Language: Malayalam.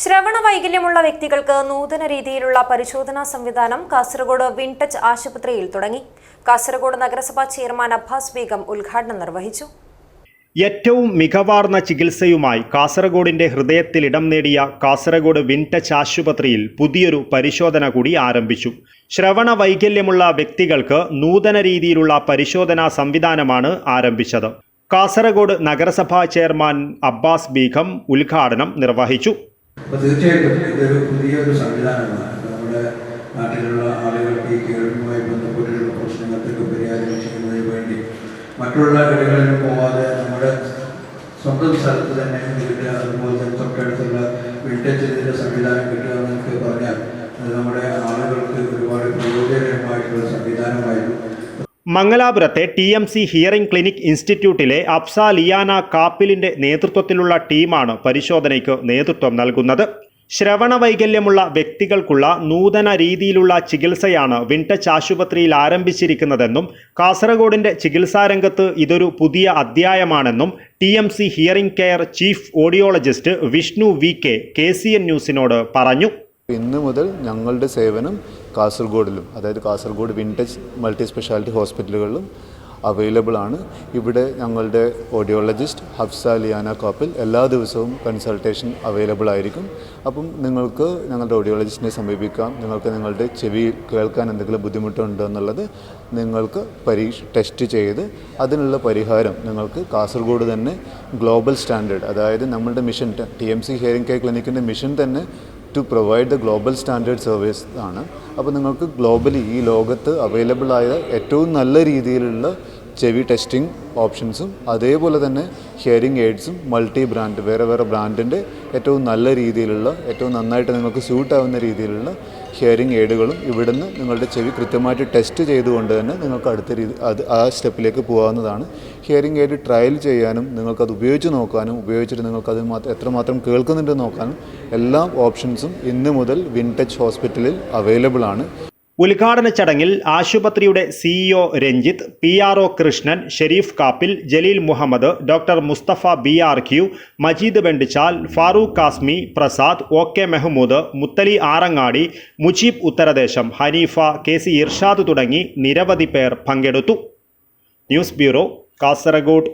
ശ്രവണ വൈകല്യമുള്ള വ്യക്തികൾക്ക് നൂതന രീതിയിലുള്ള പരിശോധനാ സംവിധാനം കാസർഗോഡ് വിൻടച്ച് ആശുപത്രിയിൽ തുടങ്ങി. കാസർഗോഡ് നഗരസഭാ ചെയർമാൻ അബ്ബാസ് ബീഗം ഉദ്ഘാടനം നിർവഹിച്ചു. ഏറ്റവും മികവാർന്ന ചികിത്സയുമായി കാസർഗോഡിന്റെ ഹൃദയത്തിൽ ഇടം നേടിയ കാസർഗോഡ് വിൻടച്ച് ആശുപത്രിയിൽ പുതിയൊരു പരിശോധന കൂടി ആരംഭിച്ചു. ശ്രവണ വൈകല്യമുള്ള വ്യക്തികൾക്ക് നൂതന രീതിയിലുള്ള പരിശോധനാ സംവിധാനമാണ് ആരംഭിച്ചത്. കാസർഗോഡ് നഗരസഭാ ചെയർമാൻ അബ്ബാസ് ബീഗം ഉദ്ഘാടനം നിർവഹിച്ചു. അപ്പോൾ തീർച്ചയായിട്ടും ഇതൊരു പുതിയൊരു സംവിധാനമാണ്. നമ്മുടെ നാട്ടിലുള്ള ആളുകൾക്ക് ഈ കേൾവിയുമായി ബന്ധപ്പെട്ടിട്ടുള്ള പ്രശ്നങ്ങൾക്ക് പരിഹാരം ലക്ഷിക്കുന്നതിന് വേണ്ടി മറ്റുള്ള കടകളിലും പോവാതെ നമ്മുടെ സ്വന്തം സ്ഥലത്ത് തന്നെ വീട്ടിൽ അതുപോലെ തന്നെ തൊട്ടടുത്തുള്ള വിൽട്ടേജ് സംവിധാനം കിട്ടുക എന്നൊക്കെ പറഞ്ഞാൽ അത് നമ്മുടെ മംഗലാപുരത്തെ T M C hearing clinic ഇൻസ്റ്റിറ്റ്യൂട്ടിലെ അപ്സ ലിയാന കാപ്പിലിന്റെ നേതൃത്വത്തിലുള്ള ടീമാണ് പരിശോധനയ്ക്ക് നേതൃത്വം നൽകുന്നത്. ശ്രവണവൈകല്യമുള്ള വ്യക്തികൾക്കുള്ള നൂതന രീതിയിലുള്ള ചികിത്സയാണ് വിൻടച്ച് ആശുപത്രിയിൽ ആരംഭിച്ചിരിക്കുന്നതെന്നും കാസർഗോഡിന്റെ ചികിത്സാരംഗത്ത് ഇതൊരു പുതിയ അധ്യായമാണെന്നും T M C hearing care chief audiologist Vishnu V K K C N ന്യൂസിനോട് പറഞ്ഞു. ഇന്ന് മുതൽ ഞങ്ങളുടെ സേവനം കാസർഗോഡിലും അതായത് കാസർഗോഡ് വിന്റേജ് മൾട്ടി സ്പെഷ്യാലിറ്റി ഹോസ്പിറ്റലുകളിലും അവൈലബിൾ ആണ്. ഇവിടെ ഞങ്ങളുടെ ഓഡിയോളജിസ്റ്റ് ഹഫ്സ ലിയാന കോപ്പിൽ എല്ലാ ദിവസവും കൺസൾട്ടേഷൻ അവൈലബിൾ ആയിരിക്കും. അപ്പം നിങ്ങൾക്ക് ഞങ്ങളുടെ ഓഡിയോളജിസ്റ്റിനെ സമീപിക്കാം. നിങ്ങൾക്ക് നിങ്ങളുടെ ചെവി കേൾക്കാൻ എന്തെങ്കിലും ബുദ്ധിമുട്ടുണ്ടോ എന്നുള്ളത് നിങ്ങൾക്ക് പരീക്ഷ ടെസ്റ്റ് ചെയ്ത് അതിനുള്ള പരിഹാരം നിങ്ങൾക്ക് കാസർഗോഡ് തന്നെ ഗ്ലോബൽ സ്റ്റാൻഡേർഡ് അതായത് നമ്മളുടെ mission T M C hearing care ക്ലിനിക്കിന്റെ mission തന്നെ to provide the global standard service ആണ്. അപ്പോൾ നിങ്ങൾക്ക് ഗ്ലോബലി ഈ ലോകത്ത് അവൈലബിൾ ആയ ഏറ്റവും നല്ല രീതിയിലുള്ള ചെവി ടെസ്റ്റിംഗ് ഓപ്ഷൻസും അതേപോലെ തന്നെ ഹിയറിംഗ് എയ്ഡ്സും മൾട്ടി ബ്രാൻഡ് വേറെ വേറെ ബ്രാൻഡിന്റെ ഏറ്റവും നല്ല രീതിയിലുള്ള ഏറ്റവും നന്നായിട്ട് നിങ്ങൾക്ക് സ്യൂട്ട് ആവുന്ന രീതിയിലുള്ള ഹിയറിംഗ് എയ്ഡുകളും ഇവിടുന്ന് നിങ്ങളുടെ ചെവി കൃത്യമായിട്ട് ടെസ്റ്റ് ചെയ്തുകൊണ്ട് തന്നെ നിങ്ങൾക്ക് അടുത്ത രീതി അത് ആ സ്റ്റെപ്പിലേക്ക് പോകാവുന്നതാണ്. ഹിയറിംഗ് എയ്ഡ് ട്രയൽ ചെയ്യാനും നിങ്ങൾക്കത് ഉപയോഗിച്ച് നോക്കാനും ഉപയോഗിച്ചിട്ട് നിങ്ങൾക്കത് മാത്രം എത്രമാത്രം കേൾക്കുന്നുണ്ട് നോക്കാനും എല്ലാ ഓപ്ഷൻസും ഇന്ന് മുതൽ വിൻടച്ച് ഹോസ്പിറ്റലിൽ അവൈലബിൾ ആണ്. ഉദ്ഘാടന ചടങ്ങിൽ ആശുപത്രിയുടെ CEO Ranjith P R O Krishnan Sharif Kappil Jaleel Muhammad doctor Mustafa B R Q Majeed Vendichal Farooq Kasmi Prasad O K Mehmood Muthali Arangadi Mujeeb Utharadesam Haneefa K C Irshad തുടങ്ങി നിരവധി പേർ പങ്കെടുത്തു. News bureau Kasaragod.